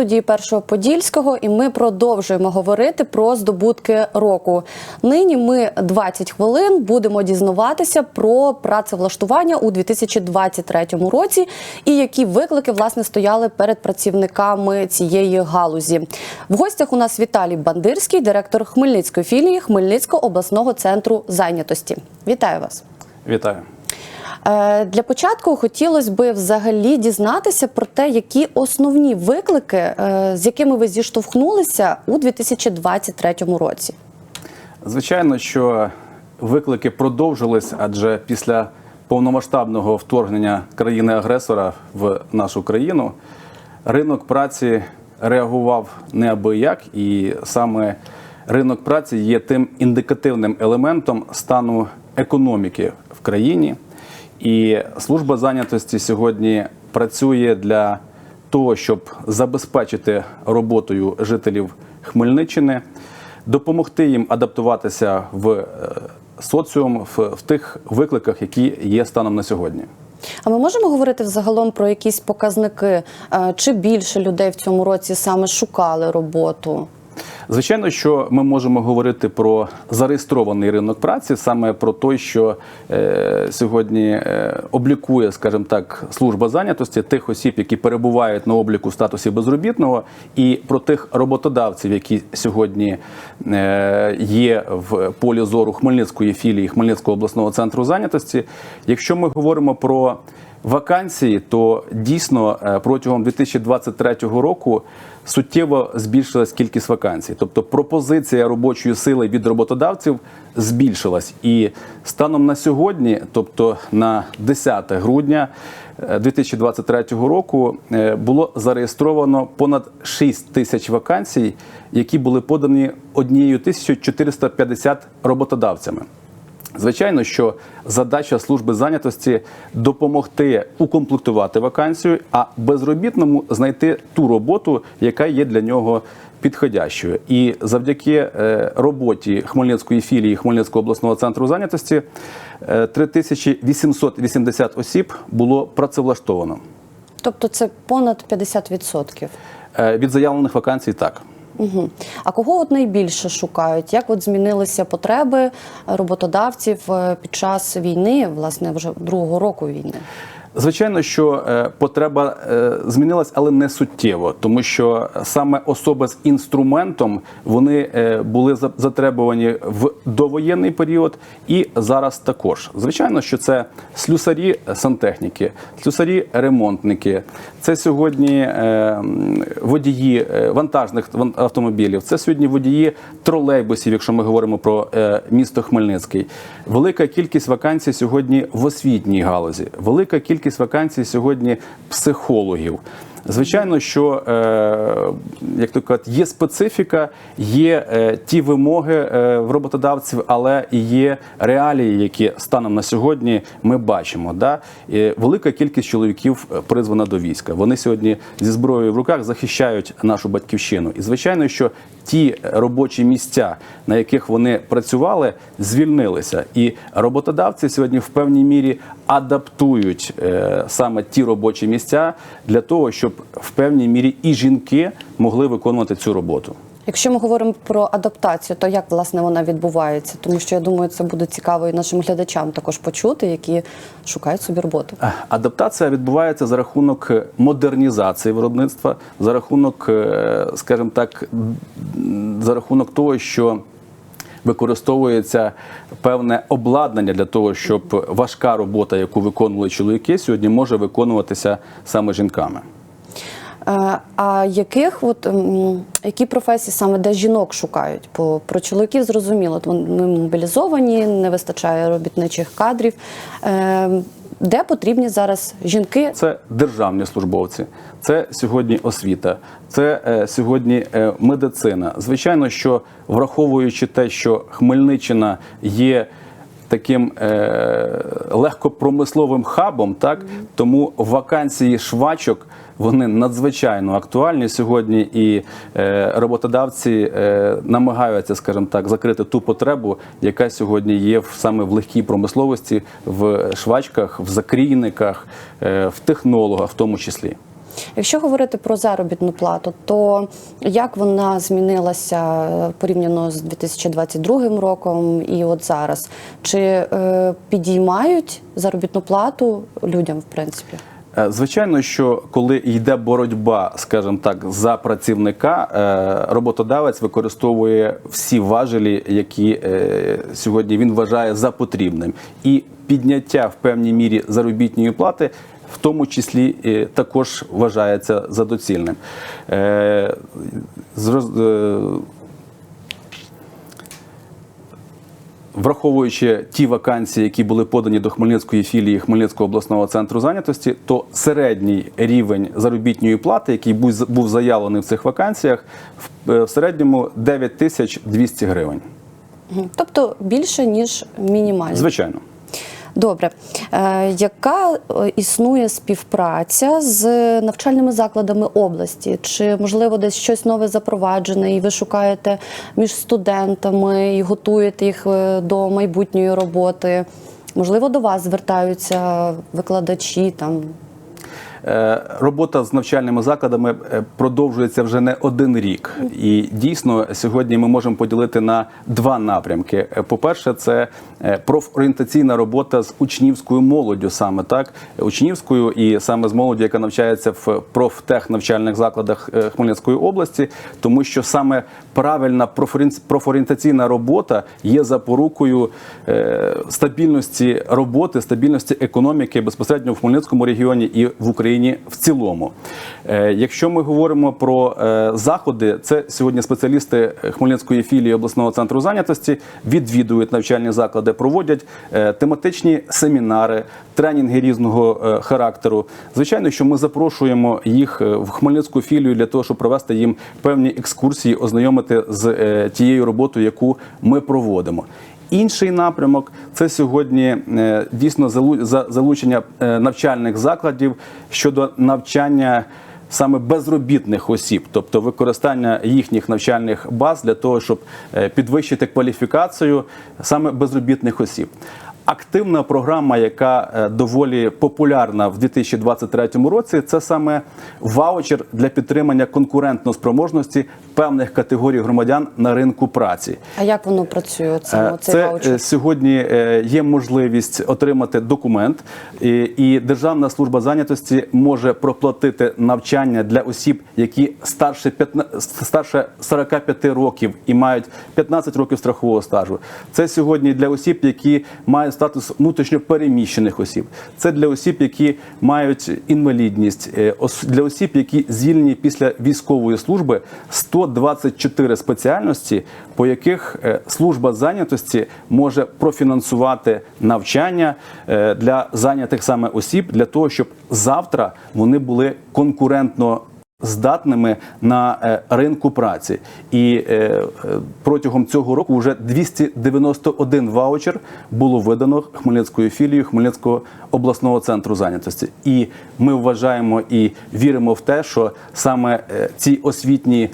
Студії першого подільського, і ми продовжуємо говорити про здобутки року. Нині ми 20 хвилин будемо дізнаватися про працевлаштування у 2023 році і які виклики власне стояли перед працівниками цієї галузі. В гостях у нас Віталій Бандирський, директор Хмельницької філії Хмельницького обласного центру зайнятості. Вітаю вас. Вітаю. Е, Для початку хотілося би взагалі дізнатися про те, які основні виклики, е, з якими ви зіштовхнулися у 2023 році. Звичайно, що виклики продовжились, адже після повномасштабного вторгнення країни-агресора в нашу країну ринок праці реагував неабияк, і саме ринок праці є тим індикативним елементом стану економіки в країні. І служба зайнятості сьогодні працює для того, щоб забезпечити роботою жителів Хмельниччини, допомогти їм адаптуватися в е, соціум в, тих викликах, які є станом на сьогодні. А ми можемо говорити взагалом про якісь показники, е, чи більше людей в цьому році саме шукали роботу? Звичайно, що ми можемо говорити про зареєстрований ринок праці, саме про той, що е, сьогодні е, облікує, скажімо так, служба зайнятості тих осіб, які перебувають на обліку в статусі безробітного, і про тих роботодавців, які сьогодні е, є в полі зору Хмельницької філії Хмельницького обласного центру зайнятості. Якщо ми говоримо про Вакансії, то дійсно е, протягом 2023 року суттєво збільшилась кількість вакансій. Тобто пропозиція робочої сили від роботодавців збільшилась. І станом на сьогодні, тобто на 10 грудня е, 2023 року, е, було зареєстровано понад 6 тисяч вакансій, які були подані однією 1450 роботодавцями. Звичайно, що задача служби зайнятості допомогти укомплектувати вакансію, а безробітному знайти ту роботу, яка є для нього підходящою. І завдяки е, роботі Хмельницької філії Хмельницького обласного центру зайнятості е, 3880 осіб було працевлаштовано. Тобто це понад 50%. Е, Від заявлених вакансій так. Угу. А кого от найбільше шукають? Як от змінилися потреби роботодавців е, під час війни, власне, вже другого року війни? Звичайно, що е, потреба е, змінилась, але не суттєво, тому що саме особи з інструментом вони е, були за- затребувані в довоєнний період і зараз також. Звичайно, що це слюсарі сантехніки, слюсарі ремонтники. Це сьогодні водії вантажних автомобілів. Це сьогодні водії тролейбусів, якщо ми говоримо про місто Хмельницький. Велика кількість вакансій сьогодні в освітній галузі. Велика кількість вакансій сьогодні психологів. Звичайно, що е, як то кажуть, є специфіка, є е, ті вимоги е, в роботодавців, але є реалії, які станом на сьогодні ми бачимо. Да? Велика кількість чоловіків призвана до війська. Вони сьогодні зі зброєю в руках захищають нашу батьківщину. І звичайно, що ті робочі місця, на яких вони працювали, звільнилися. І роботодавці сьогодні в певній мірі адаптують е, саме ті робочі місця для того, щоб в певній мірі і жінки могли виконувати цю роботу. Якщо ми говоримо про адаптацію, то як власне вона відбувається? Тому що я думаю, це буде цікаво і нашим глядачам також почути, які шукають собі роботу. Адаптація відбувається за рахунок е, модернізації виробництва, за рахунок, е, скажімо так, за рахунок того, що використовується певне обладнання для того, щоб важка робота, яку виконували чоловіки, сьогодні може виконуватися саме жінками. Е, А яких от які професії саме де жінок шукають? Бо про чоловіків зрозуміло, вони мобілізовані, не вистачає робітничих кадрів. Е, Де потрібні зараз жінки? Це державні службовці, це сьогодні освіта, це е, сьогодні медицина. Звичайно, що враховуючи те, що Хмельниччина є таким е, легкопромисловим хабом, так тому вакансії швачок. Вони надзвичайно актуальні сьогодні, і е, роботодавці е, намагаються, скажімо так, закрити ту потребу, яка сьогодні є в, саме в легкій промисловості, в швачках, в закрійниках, е, в технологах, в тому числі. Якщо говорити про заробітну плату, то як вона змінилася е, порівняно з 2022 роком і от зараз? Чи е, підіймають заробітну плату людям, в принципі? Е, Звичайно, що коли йде боротьба, скажімо так, за працівника, роботодавець використовує всі важелі, які сьогодні він вважає за потрібним, і підняття в певній мірі заробітної плати. В тому числі також вважається за доцільним. Е, е, Враховуючи ті вакансії, які були подані до Хмельницької філії Хмельницького обласного центру зайнятості, то середній рівень заробітної плати, який був заявлений в цих вакансіях, в, е, середньому 9 тисяч 200 гривень. Тобто більше ніж мінімально. Звичайно. Добре, е, яка е, існує співпраця з навчальними закладами області? Чи можливо десь щось нове запроваджене, і ви шукаєте між студентами і готуєте їх е, до майбутньої роботи? Можливо, до вас звертаються викладачі там. Е, Робота з навчальними закладами е, продовжується вже не один рік, і дійсно сьогодні ми можемо поділити на два напрямки. Е, По-перше, це профорієнтаційна робота з учнівською молоддю, саме так? Учнівською, і саме з молоддю, яка навчається в профтехнавчальних закладах Хмельницької області, тому що саме правильна профорієнтаційна робота є запорукою стабільності роботи, стабільності економіки безпосередньо в Хмельницькому регіоні і в Україні в цілому. Е, Якщо ми говоримо про е, заходи, це сьогодні спеціалісти Хмельницької філії обласного центру зайнятості відвідують навчальні заклади, проводять е, тематичні семінари, тренінги різного характеру. Звичайно, що ми запрошуємо їх в Хмельницьку філію для того, щоб провести їм певні екскурсії, ознайомити з тією роботою, яку ми проводимо. Інший напрямок це сьогодні е, дійсно залу- залучення е, навчальних закладів щодо навчання саме безробітних осіб, тобто використання їхніх навчальних баз для того, щоб е, підвищити кваліфікацію саме безробітних осіб. Активна програма, яка е, доволі популярна в 2023 році, це саме ваучер для підтримання конкурентноспроможності певних категорій громадян на ринку праці. А як воно працює? Це, цей Це ваучер? е, сьогодні е, є можливість отримати документ, і, і Державна служба зайнятості може проплатити навчання для осіб, які старше 15, старше 45 років і мають 15 років страхового стажу. Це сьогодні для осіб, які мають статус внутрішньо переміщених осіб. Це для осіб, які мають інвалідність, е, для осіб, які звільнені після військової служби 124 спеціальності, по яких е, служба зайнятості може профінансувати навчання е, для зайнятих саме осіб для того, щоб завтра вони були конкурентно. Здатними на е, ринку праці, і е, е, протягом цього року вже 291 ваучер було видано Хмельницькою філією Хмельницького обласного центру зайнятості. І ми вважаємо і віримо в те, що саме ці освітні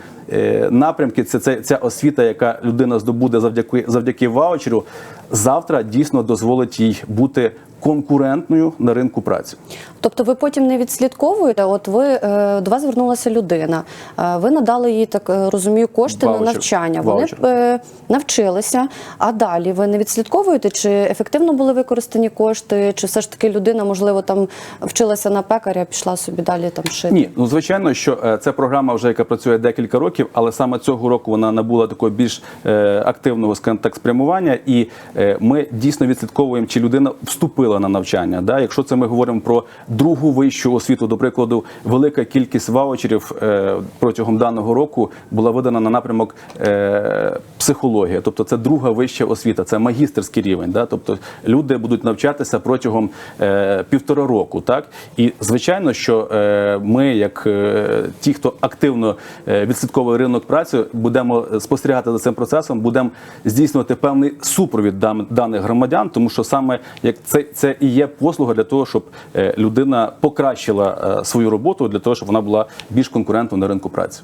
напрямки, це, це ця освіта, яка людина здобуде завдяки завдяки ваучеру, завтра дійсно дозволить їй бути конкурентною на ринку праці. Тобто ви потім не відслідковуєте? От ви е, до вас звернулася людина, е, ви надали їй так е, розумію кошти Ваучер. на навчання. Вони е, навчилися. А далі ви не відслідковуєте, чи ефективно були використані кошти, чи все ж таки людина, можливо, там вчилася на пекаря, пішла собі далі там шити? Ні, ну звичайно, що це програма вже яка працює декілька років, але саме цього року вона набула такого більш активного скажімо так, спрямування, і ми дійсно відслідковуємо, чи людина вступила на навчання. Да? Якщо це ми говоримо про другу вищу освіту, до прикладу, велика кількість ваучерів е, протягом даного року була видана на напрямок е, психологія, тобто це друга вища освіта, це магістерський рівень. Да? Тобто люди будуть навчатися протягом е, півтора року. Так і звичайно, що е, ми, як е, ті, хто активно е, відслідковує ринок праці, будемо спостерігати за цим процесом, будемо здійснювати певний супровід даних громадян, тому що саме як це, це і є послуга для того, щоб е, людина покращила е, свою роботу для того, щоб вона була більш конкурентною на ринку праці.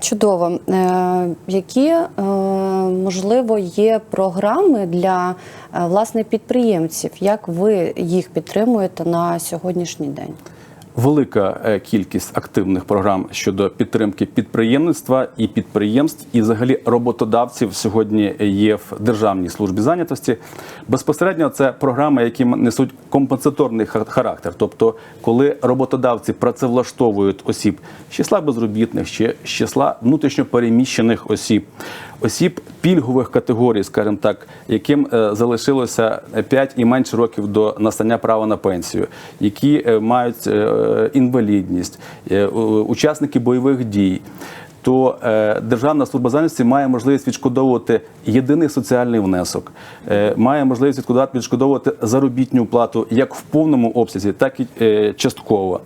Чудово. Е, які можливо є програми для власне підприємців? Як ви їх підтримуєте на сьогоднішній день? Велика е, кількість активних програм щодо підтримки підприємництва і підприємств, і взагалі роботодавців сьогодні є в державній службі зайнятості. Безпосередньо це програми, які несуть компенсаторний хар- характер, тобто, коли роботодавці працевлаштовують осіб з числа безробітних чи з числа внутрішньопереміщених осіб. Осіб пільгових категорій, скажімо так, яким е, залишилося 5 і менше років до настання права на пенсію, які е, мають е, інвалідність, е, учасники бойових дій. То е, Державна служба зайнятості має можливість відшкодовувати єдиний соціальний внесок, е, має можливість відшкодовувати, заробітну плату як в повному обсязі, так і е, частково.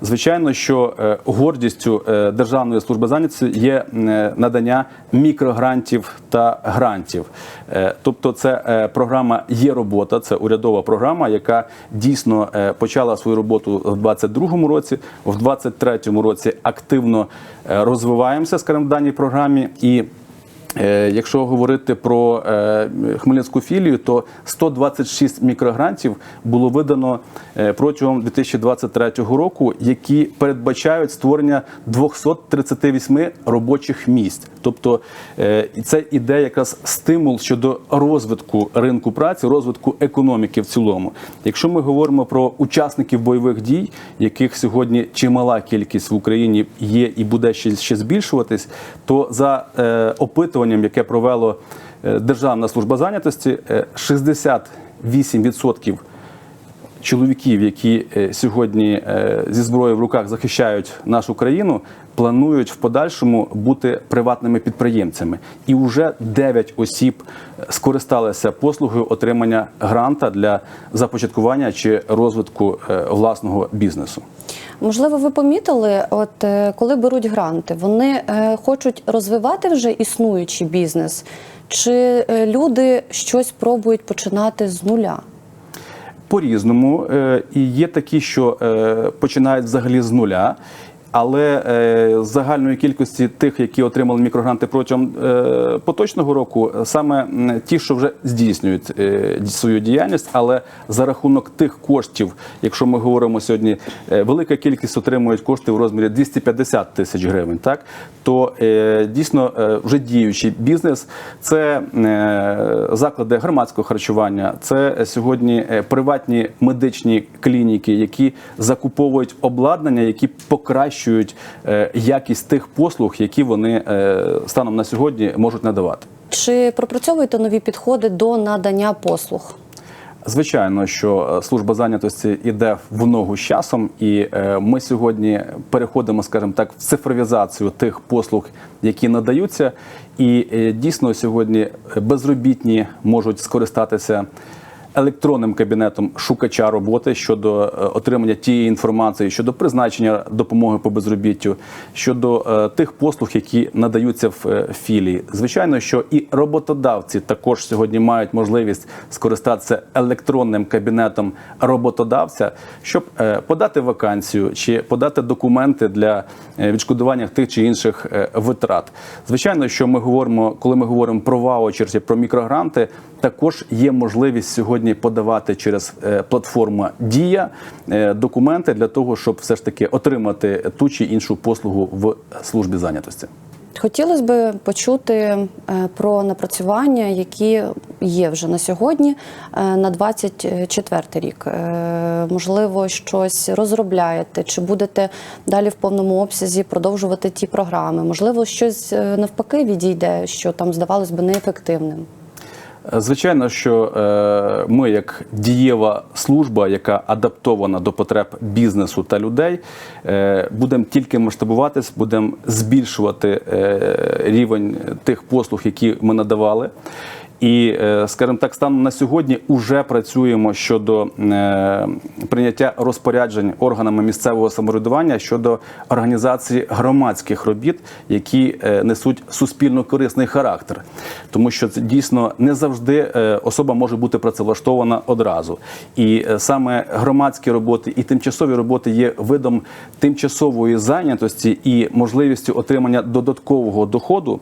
Звичайно, що гордістю Державної служби зайнятості є надання мікрогрантів та грантів. Тобто, це програма є робота, це урядова програма, яка дійсно почала свою роботу в 2022 році, в 2023 році активно розвиваємося, скажімо, в даній програмі і. Е, Якщо говорити про е, Хмельницьку філію, то 126 мікрогрантів було видано е, протягом 2023 року, які передбачають створення 238 робочих місць. Тобто це іде якраз стимул щодо розвитку ринку праці, розвитку економіки в цілому. Якщо ми говоримо про учасників бойових дій, яких сьогодні чимала кількість в Україні є і буде ще, збільшуватись, то за е, опитуванням, яке провело е, Державна служба зайнятості, е, 68% чоловіків, які е, сьогодні е, зі зброєю в руках захищають нашу країну, планують в подальшому бути приватними підприємцями. І вже 9 осіб скористалися послугою отримання гранта для започаткування чи розвитку е, власного бізнесу. Можливо, ви помітили, от е, коли беруть гранти, вони е, хочуть розвивати вже існуючий бізнес, чи е, люди щось пробують починати з нуля? По-різному. Е, І є такі, що е, починають взагалі з нуля. Але е, загальної кількості тих, які отримали мікрогранти протягом е, поточного року, саме ті, що вже здійснюють е, свою діяльність, але за рахунок тих коштів, якщо ми говоримо сьогодні, е, велика кількість отримують кошти в розмірі 250 тисяч гривень, так? То е, дійсно е, вже діючий бізнес це е, заклади громадського харчування, це сьогодні е, приватні медичні клініки, які закуповують обладнання, які покращують е, якість тих послуг, які вони е, станом на сьогодні можуть надавати. Чи пропрацьовуєте нові підходи до надання послуг? Звичайно, що е, служба зайнятості йде в ногу з часом, і ми сьогодні переходимо, скажімо так, в цифровізацію тих послуг, які надаються. І дійсно сьогодні безробітні можуть скористатися. Електронним кабінетом шукача роботи щодо е, отримання тієї інформації щодо призначення допомоги по безробіттю, щодо е, тих послуг, які надаються в е, філії. Звичайно, що і роботодавці також сьогодні мають можливість скористатися електронним кабінетом роботодавця, щоб подати вакансію чи подати документи для відшкодування тих чи інших витрат. Звичайно, що ми говоримо, коли ми говоримо про ваучер чи про мікрогранти, також є можливість сьогодні подавати через е, платформу Дія е, документи для того, щоб все ж таки отримати ту чи іншу послугу в службі зайнятості. Хотілося б почути е, про напрацювання, які є вже на сьогодні, на 24 рік. Можливо, щось розробляєте, чи будете далі в повному обсязі продовжувати ті програми? Можливо, щось навпаки відійде, що там здавалось би неефективним. Звичайно, що е, ми, як дієва служба, яка адаптована до потреб бізнесу та людей, е, будемо тільки масштабуватись, будемо збільшувати е, рівень тих послуг, які ми надавали. І, е, скажімо так, станом на сьогодні вже працюємо щодо е, прийняття розпоряджень органами місцевого самоврядування щодо організації громадських робіт, які е, несуть суспільно корисний характер, тому що це дійсно не завжди особа може бути працевлаштована одразу. І саме громадські роботи і тимчасові роботи є видом тимчасової зайнятості і можливістю отримання додаткового доходу.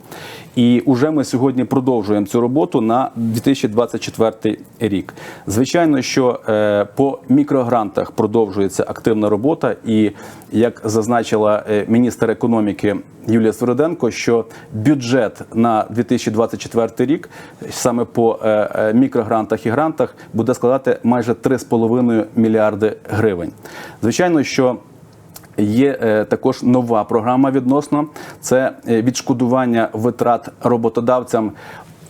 І вже ми сьогодні продовжуємо цю роботу на 2024 рік. Звичайно, що е, по мікрогрантах продовжується активна робота, і як зазначила е, міністр економіки Юлія Свороденко, що бюджет на 2024 рік саме по е, мікрогрантах і грантах буде складати майже 3,5 мільярди гривень. Звичайно, що Є також нова програма відносно це відшкодування витрат роботодавцям.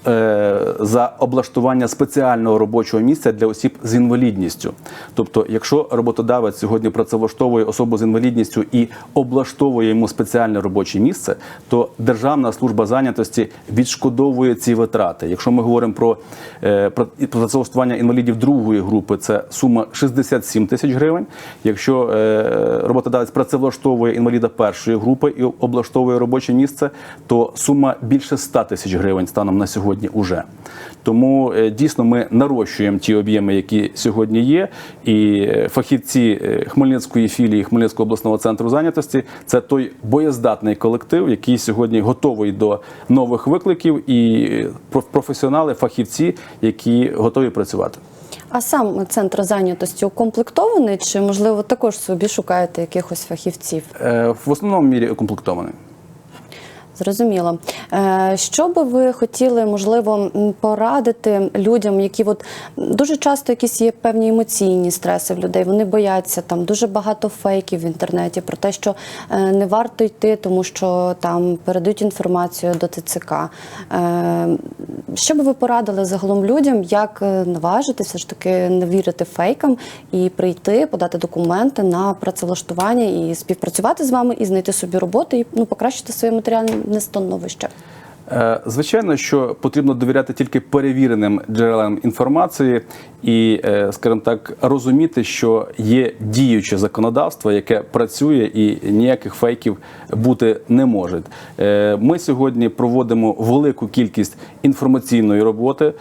Е, За облаштування спеціального робочого місця для осіб з інвалідністю, тобто, якщо роботодавець сьогодні працевлаштовує особу з інвалідністю і облаштовує йому спеціальне робоче місце, то Державна служба зайнятості відшкодовує ці витрати. Якщо ми говоримо про, е, працевлаштування інвалідів другої групи, це сума 67 тисяч гривень. Якщо е, роботодавець працевлаштовує інваліда першої групи і облаштовує робоче місце, то сума більше 100 тисяч гривень станом на сьогодні уже. Тому е, дійсно ми нарощуємо ті об'єми, які сьогодні є. І е, фахівці е, Хмельницької філії Хмельницького обласного центру зайнятості це той боєздатний колектив, який сьогодні готовий до нових викликів, і професіонали, фахівці, які готові працювати. А сам центр зайнятості укомплектований, чи можливо також собі шукаєте якихось фахівців? В основному мірі укомплектований. Зрозуміло. Е, Що би ви хотіли, можливо, порадити людям, які от дуже часто якісь є певні емоційні стреси в людей. Вони бояться там дуже багато фейків в інтернеті про те, що е, не варто йти, тому що там передають інформацію до ТЦК. Е, Що би ви порадили загалом людям, як наважитися ж таки не вірити фейкам і прийти, подати документи на працевлаштування і співпрацювати з вами, і знайти собі роботу, і ну покращити своє матеріальне становище? Е, Звичайно, що потрібно довіряти тільки перевіреним джерелам інформації і, е, скажімо так, розуміти, що є діюче законодавство, яке працює і ніяких фейків бути не може. Е, Ми сьогодні проводимо велику кількість інформаційної роботи,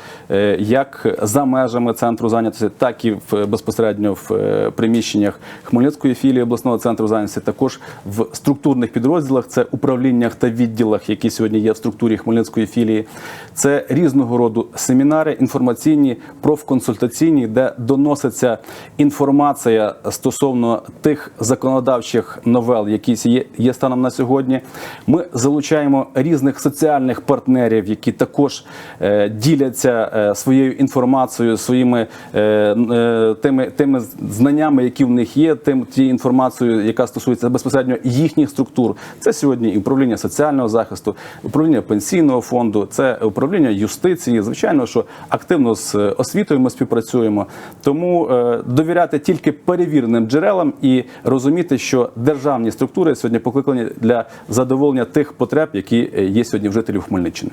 як за межами центру зайнятості, так і в безпосередньо в приміщеннях Хмельницької філії обласного центру зайнятості, також в структурних підрозділах, це управліннях та відділах, які сьогодні є в структурі Хмельницької філії. Це різного роду семінари, інформаційні, профконсультаційні, де доноситься інформація стосовно тих законодавчих новел, які є, є станом на сьогодні. Ми залучаємо різних соціальних партнерів, які також е, діляться е, своєю інформацією, своїми е, е, тими, тими знаннями, які в них є, тим тією інформацією, яка стосується безпосередньо їхніх структур. Це сьогодні і управління соціального захисту, управління пенсійного фонду, це управління юстиції. Звичайно, що активно з освітою ми співпрацюємо. Тому е, довіряти тільки перевіреним джерелам і розуміти, що державні структури сьогодні покликані для задоволення тих потреб, які е, є сьогодні в жителів Хмельниччини.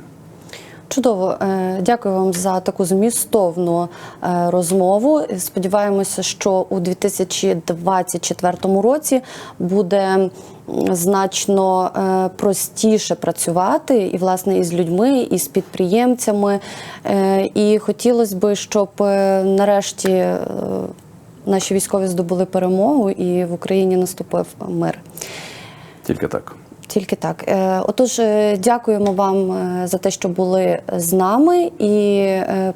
Чудово, Е, дякую вам за таку змістовну е, розмову. Сподіваємося, що у 2024 році буде значно е, простіше працювати і власне із людьми, і з підприємцями. І хотілося б, щоб нарешті наші військові здобули перемогу і в Україні наступив мир. Тільки так. Тільки так. Е, Отож, е, дякуємо вам е, за те, що були з нами, і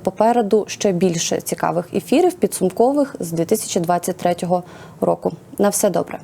попереду ще більше цікавих ефірів підсумкових з 2023 року. На все добре.